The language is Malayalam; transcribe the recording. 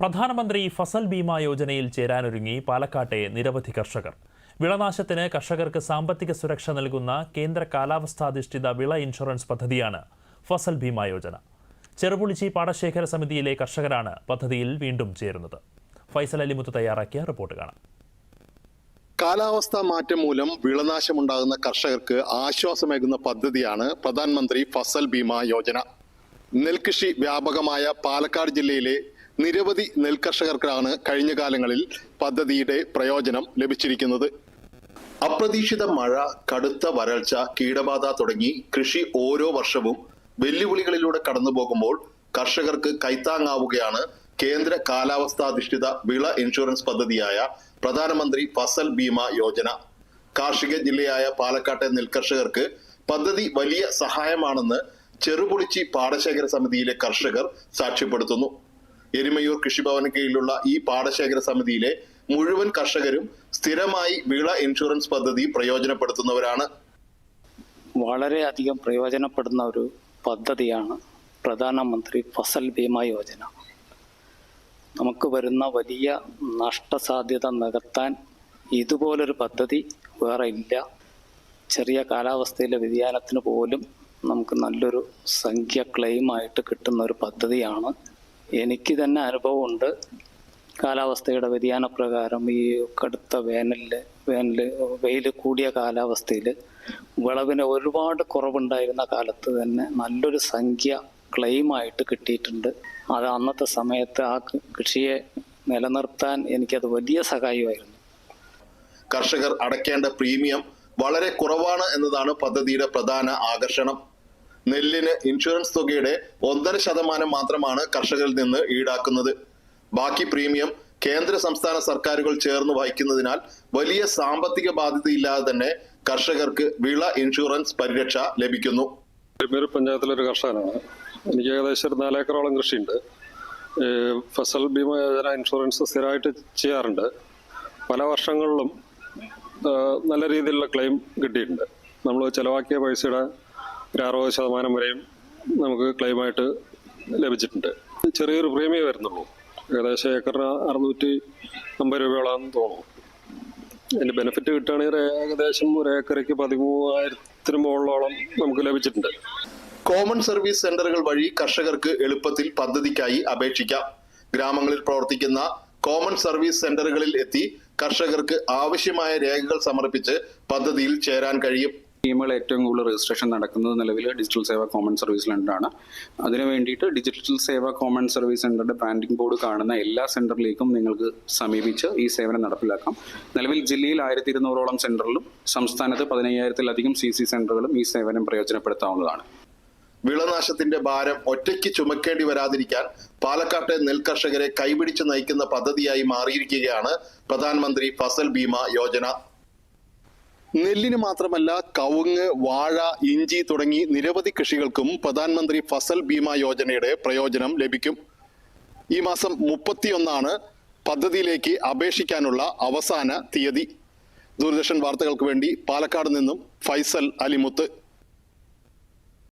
പ്രധാനമന്ത്രി ഫസൽ ബീമ യോജനയിൽ ചേരാനൊരുങ്ങി പാലക്കാട്ടെ നിരവധി കർഷകർ. വിളനാശത്തിന് കർഷകർക്ക് സാമ്പത്തിക സുരക്ഷ നൽകുന്ന കേന്ദ്ര കാലാവസ്ഥാധിഷ്ഠിത വിള ഇൻഷുറൻസ് പദ്ധതിയാണ് ഫസൽ ബീമ യോജന. ചെറുപുളിച്ചി പാടശേഖര സമിതിയിലെ കർഷകരാണ് പദ്ധതിയിൽ വീണ്ടും ചേരുന്നത്. ഫൈസൽ അലിമുത്ത് തയ്യാറാക്കിയ റിപ്പോർട്ട് കാണാം. കാലാവസ്ഥാ മാറ്റം മൂലം വിളനാശമുണ്ടാകുന്ന കർഷകർക്ക് ആശ്വാസമേകുന്ന പദ്ധതിയാണ് പ്രധാനമന്ത്രി ഫസൽ ബീമ യോജന. നെൽകൃഷി വ്യാപകമായ പാലക്കാട് ജില്ലയിലെ നിരവധി നെൽകർഷകർക്കാണ് കഴിഞ്ഞ കാലങ്ങളിൽ പദ്ധതിയുടെ പ്രയോജനം ലഭിച്ചിരിക്കുന്നത്. അപ്രതീക്ഷിത മഴ കടുത്ത വരൾച്ച കീടബാധ തുടങ്ങി കൃഷി ഓരോ വർഷവും വെല്ലുവിളികളിലൂടെ കടന്നു പോകുമ്പോൾ കർഷകർക്ക് കൈത്താങ്ങാവുകയാണ് കേന്ദ്ര കാലാവസ്ഥാധിഷ്ഠിത വിള ഇൻഷുറൻസ് പദ്ധതിയായ പ്രധാനമന്ത്രി ഫസൽ ബീമ യോജന. കാർഷിക ജില്ലയായ പാലക്കാട്ടെ നെൽകർഷകർക്ക് പദ്ധതി വലിയ സഹായമാണെന്ന് ചെറുപുളിച്ചി പാടശേഖര സമിതിയിലെ കർഷകർ സാക്ഷ്യപ്പെടുത്തുന്നു. എരുമയൂർ കൃഷിഭവന് കീഴിലുള്ള ഈ പാടശേഖര സമിതിയിലെ മുഴുവൻ കർഷകരും സ്ഥിരമായി വിള ഇൻഷുറൻസ് പദ്ധതി പ്രയോജനപ്പെടുത്തുന്നവരാണ്. വളരെയധികം പ്രയോജനപ്പെടുന്ന ഒരു പദ്ധതിയാണ് പ്രധാനമന്ത്രി ഫസൽ ഭീമ യോജന. നമുക്ക് വരുന്ന വലിയ നഷ്ടസാധ്യത നികത്താൻ ഇതുപോലൊരു പദ്ധതി വേറെ ഇല്ല. ചെറിയ കാലാവസ്ഥയിലെ വ്യതിയാനത്തിന് പോലും നമുക്ക് നല്ലൊരു സംഖ്യ ക്ലെയിമായിട്ട് കിട്ടുന്ന ഒരു പദ്ധതിയാണ് എനിക്ക് തന്നെ അനുഭവമുണ്ട്. കാലാവസ്ഥയുടെ വ്യതിയാന പ്രകാരം ഈ കടുത്ത വേനലിൽ വേനൽ വെയിൽ കൂടിയ കാലാവസ്ഥയിൽ വിളവിന് ഒരുപാട് കുറവുണ്ടായിരുന്ന കാലത്ത് തന്നെ നല്ലൊരു സംഖ്യ ക്ലെയിമായിട്ട് കിട്ടിയിട്ടുണ്ട്. അത് അന്നത്തെ സമയത്ത് ആ കൃഷിയെ നിലനിർത്താൻ എനിക്കത് വലിയ സഹായമായിരുന്നു. കർഷകർ അടയ്ക്കേണ്ട പ്രീമിയം വളരെ കുറവാണ് എന്നതാണ് പദ്ധതിയുടെ പ്രധാന ആകർഷണം. നെല്ലിന് ഇൻഷുറൻസ് തുകയുടെ ഒന്നര ശതമാനം മാത്രമാണ് കർഷകരിൽ നിന്ന് ഈടാക്കുന്നത്. ബാക്കി പ്രീമിയം കേന്ദ്ര സംസ്ഥാന സർക്കാരുകൾ ചേർന്ന് വഹിക്കുന്നതിനാൽ വലിയ സാമ്പത്തിക ബാധ്യതയില്ലാതെ തന്നെ കർഷകർക്ക് വിള ഇൻഷുറൻസ് പരിരക്ഷ ലഭിക്കുന്നു. പഞ്ചായത്തിലെ ഒരു കർഷകനാണ്. എനിക്ക് ഏകദേശം ഒരു നാലേക്കറോളം കൃഷിയുണ്ട്. ഫസൽ ഭീമ യോജന ഇൻഷുറൻസ് സ്ഥിരമായിട്ട് ചെയ്യാറുണ്ട്. പല വർഷങ്ങളിലും നല്ല രീതിയിലുള്ള ക്ലെയിം കിട്ടിയിട്ടുണ്ട്. നമ്മൾ ചിലവാക്കിയ പൈസയുടെ ഒരു അറുപത് ശതമാനം വരെയും നമുക്ക് ക്ലെയിമായിട്ട് ലഭിച്ചിട്ടുണ്ട്. ചെറിയൊരു പ്രീമിയം വരുന്നുള്ളൂ. ഏകദേശം ഏക്കറിന് അറുന്നൂറ്റി അമ്പത് രൂപയോളാണെന്ന് തോന്നുന്നു. അതിന്റെ ബെനിഫിറ്റ് കിട്ടുകയാണെങ്കിൽ ഏകദേശം ഒരു ഏക്കറയ്ക്ക് പതിമൂവായിരത്തിന് മുകളിലോളം നമുക്ക് ലഭിച്ചിട്ടുണ്ട്. കോമൺ സർവീസ് സെന്ററുകൾ വഴി കർഷകർക്ക് എളുപ്പത്തിൽ പദ്ധതിക്കായി അപേക്ഷിക്കാം. ഗ്രാമങ്ങളിൽ പ്രവർത്തിക്കുന്ന കോമൺ സർവീസ് സെന്ററുകളിൽ എത്തി കർഷകർക്ക് ആവശ്യമായ രേഖകൾ സമർപ്പിച്ച് പദ്ധതിയിൽ ചേരാൻ കഴിയും. സ്കീമുകൾ ഏറ്റവും കൂടുതൽ രജിസ്ട്രേഷൻ നടക്കുന്നത് നിലവിൽ ഡിജിറ്റൽ സേവ കോമൺ സർവീസ് സെന്ററാണ് അതിനു വേണ്ടിയിട്ട് ഡിജിറ്റൽ സേവ കോമൺ സർവീസ് സെന്ററുടെ ബ്രാൻഡിംഗ് ബോർഡ് കാണുന്ന എല്ലാ സെന്ററിലേക്കും നിങ്ങൾക്ക് സമീപിച്ച് ഈ സേവനം നടപ്പിലാക്കാം. നിലവിൽ ജില്ലയിൽ ആയിരത്തി ഇരുന്നൂറോളം സെന്ററിലും സംസ്ഥാനത്ത് പതിനയ്യായിരത്തിലധികം സി സി സെന്ററുകളും ഈ സേവനം പ്രയോജനപ്പെടുത്താവുന്നതാണ്. വിളനാശത്തിന്റെ ഭാരം ഒറ്റയ്ക്ക് ചുമക്കേണ്ടി വരാതിരിക്കാൻ പാലക്കാട്ടെ നെൽകർഷകരെ കൈപിടിച്ച് നയിക്കുന്ന പദ്ധതിയായി മാറിയിരിക്കുകയാണ് പ്രധാനമന്ത്രി ഫസൽ ബീമ യോജന. നെല്ലിന് മാത്രമല്ല കവുങ്ങ് വാഴ ഇഞ്ചി തുടങ്ങി നിരവധി കൃഷികൾക്കും പ്രധാനമന്ത്രി ഫസൽ ബീമ യോജനയുടെ പ്രയോജനം ലഭിക്കും. ഈ മാസം മുപ്പത്തിയൊന്നാണ് പദ്ധതിയിലേക്ക് അപേക്ഷിക്കാനുള്ള അവസാന തീയതി. ദൂരദർശൻ വാർത്തകൾക്ക് വേണ്ടി പാലക്കാട് നിന്നും ഫൈസൽ അലിമുത്ത്.